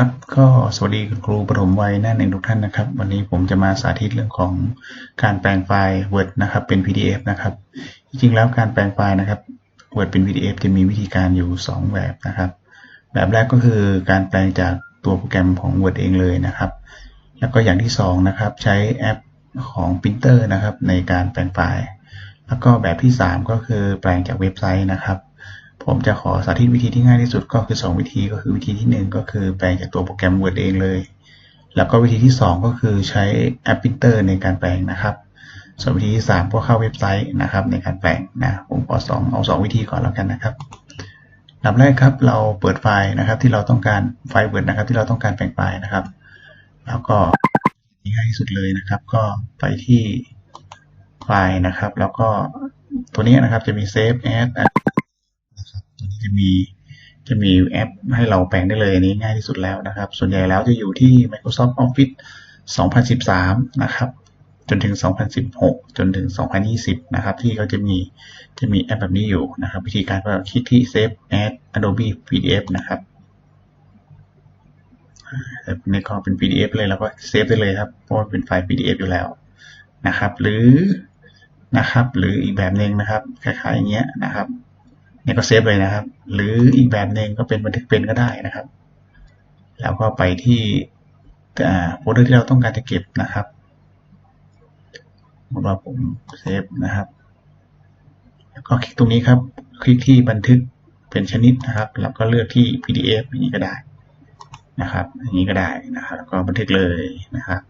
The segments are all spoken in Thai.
ครับก็สวัสดีคุณครูปฐมวัยหน้าหนึ่งทุกท่านนะครับ วันนี้ผมจะมาสาธิตเรื่องของการแปลงไฟล์ Word นะครับเป็น PDF นะครับ จริงๆแล้วการแปลงไฟล์นะครับ Word เป็น PDF จะมีวิธีการอยู่ 2 แบบนะครับ แบบแรกก็คือการแปลงจากตัวโปรแกรมของ Word เองเลยนะครับ แล้วก็อย่างที่2นะครับใช้แอปของ Printer นะครับในการแปลงไฟล์ แล้วก็แบบที่ 3 ก็คือแปลงจากเว็บไซต์นะครับ ผมจะขอสาธิตวิธีที่ง่ายที่สุดก็คือ 2 วิธีก็คือวิธีที่ 1 ก็คือแปลงจากตัวโปรแกรม Word เองเลย แล้วก็วิธีที่ 2 ก็คือใช้แอป Printer ในการแปลงนะครับ ส่วนวิธีที่ 3 ก็เข้าเว็บไซต์นะครับ ในการแปลงนะผมขอสองเอา 2 วิธีก่อนแล้วกันนะครับลำแรกครับเราเปิดไฟล์นะครับ ที่เราต้องการไฟล์ Word นะครับ ที่เราต้องการแปลงไฟล์นะครับ แล้วก็ง่ายที่สุดเลยนะครับ ก็ไปที่ไฟล์นะครับ แล้วก็ตัวนี้นะครับจะมี Save As จะมีจะมีแอปให้เราแปลงได้เลยอันนี้ง่ายที่สุดแล้วนะครับ ส่วนใหญ่แล้วจะอยู่ที่ Microsoft Office 2013 นะครับ จนถึง 2016 จนถึง 2020 นะครับ ที่เขาจะมีจะมีแอปแบบนี้อยู่นะครับ วิธีการก็คลิกที่ Save As Adobe PDF นะครับในคอมเป็น PDF เลยแล้วก็เซฟได้เลยครับ เพราะว่าเป็นไฟล์ PDF อยู่แล้วนะครับ หรือนะครับ หรืออีกแบบหนึ่งนะครับ คล้ายๆอย่างเงี้ยนะครับ เนี่ยก็เซฟเลยนะครับ หรืออีกแบบหนึ่งก็เป็นบันทึกเป็นก็ได้นะครับ แล้วก็ไปที่โฟลเดอร์ที่เราต้องการจะเก็บนะครับสมมติว่าผมเซฟนะครับ แล้วก็คลิกตรงนี้ครับ คลิกที่บันทึกเป็นชนิดนะครับ แล้วก็เลือกที่ PDF อย่างนี้ก็ได้นะครับอย่างนี้ก็ได้นะครับ แล้วก็บันทึกเลยนะครับ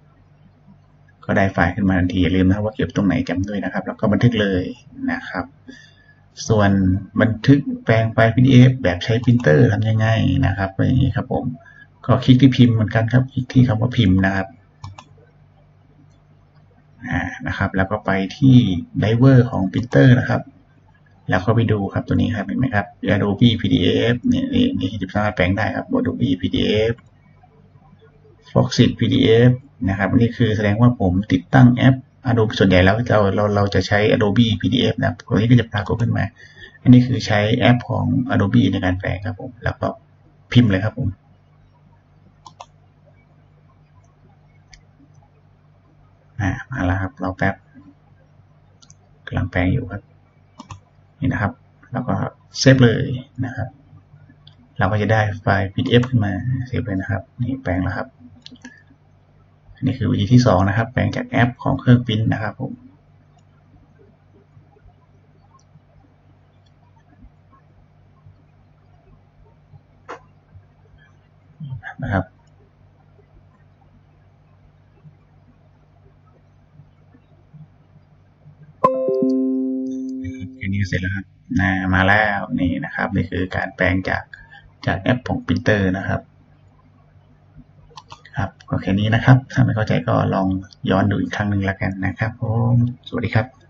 ก็ได้ไฟล์ขึ้นมาทันทีอย่าลืมนะว่าเก็บตรงไหนจำด้วยนะครับ แล้วก็บันทึกเลยนะครับ ส่วนบันทึกแปลงไฟล์ PDF แบบใช้พิมพ์เตอร์ทำยังไงนะครับอย่างนี้ครับผมก็คลิกที่พิมพ์เหมือนกันครับคลิกที่คำว่าพิมพ์นะครับอ่านะครับ แล้วก็ไปที่ไดเวอร์ของพิมพ์เตอร์นะครับ แล้วก็ไปดูครับตัวนี้ครับเห็นไหมครับ Adobe PDF นี่นี่นี่ที่สามารถแปลงได้ครับ Adobe PDF Foxit PDF นะครับนี่คือแสดงว่าผมติดตั้งแอป Adobe ส่วนใหญ่แล้วเราเราเราจะใช้ Adobe PDF นะตัวนี้ก็จะปรากฏขึ้นมา อันนี้คือใช้แอปของ Adobe ในการแปลครับผม แล้วก็พิมพ์เลยครับผมอ่ามาแล้วครับ เราแป๊บกำลังแปลงอยู่ครับ นี่นะครับ แล้วก็เซฟเลยนะครับ เราก็จะได้ไฟล์ PDF ขึ้นมาเซฟเลยนะครับ นี่แปลงแล้วครับ นี่คือวิธีที่สองนะครับ แปลงจากแอปของเครื่องพิมพ์นะครับผมนะครับแค่นี้เสร็จแล้วครับนะมาแล้วนี่นะครับ นี่คือการแปลงจากจากแอปของพิมพ์เตอร์นะครับ ครับก็แค่นี้นะครับ ถ้าไม่เข้าใจก็ลองย้อนดูอีกครั้งหนึ่งแล้วกันนะครับผมสวัสดีครับ